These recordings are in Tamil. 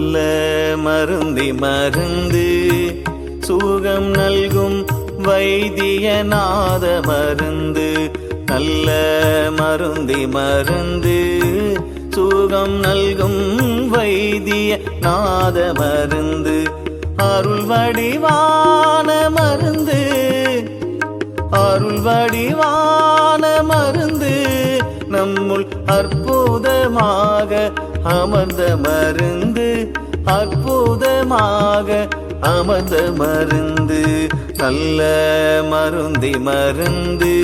சொல்ல மருந்தி மருந்து. சுகம் நல்கும் வைத்தியநாத மருந்து. நல்ல மருந்தி மருந்து. சுகம் நல்கும் வைத்திய நாத மருந்து. அருள் வடிவான மருந்து. அருள் வடிவான மருந்து. நம்முள் அற்புதமாக அமர்ந்த மருந்து அற்புதமாக அமர்ந்த மருந்து நல்ல மருந்தி மருந்து.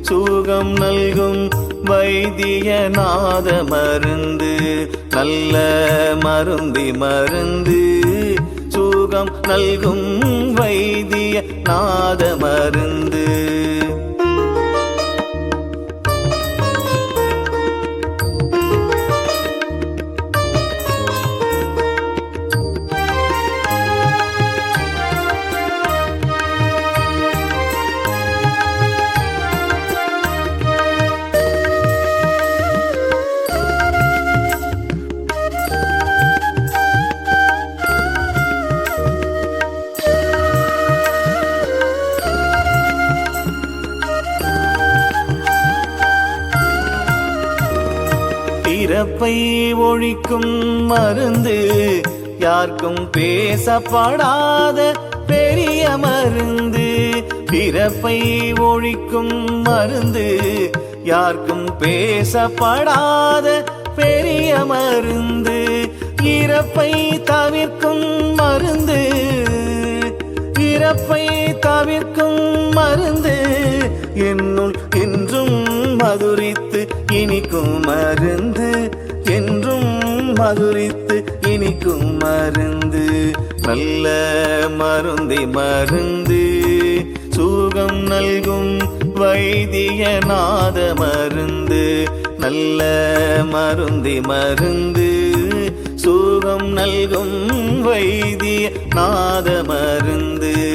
சுகம் நல்கும் வைத்தியநாத மருந்து நல்ல மருந்தி மருந்து. சுகம் நல்கும் வைத்திய நாத மருந்து. பிறப்பை ஒழிக்கும் மருந்து யாருக்கும் பேசப்படாத பெரிய மருந்து. பிறப்பை ஒழிக்கும் மருந்து யாருக்கும் பேசப்படாத பெரிய மருந்து. இறப்பை தவிர்க்கும் மருந்து இறப்பை தவிர்க்கும் மருந்து. என்னுள் மதுரித்து இனிக்கும் மருந்து என்றும் மதுரித்து இனிக்கும் மருந்து. நல்ல மருந்தி மருந்து சுகம் நல்கும் வைத்திய நாத மருந்து. நல்ல மருந்தி மருந்து சுகம் நல்கும் வைத்திய நாத மருந்து.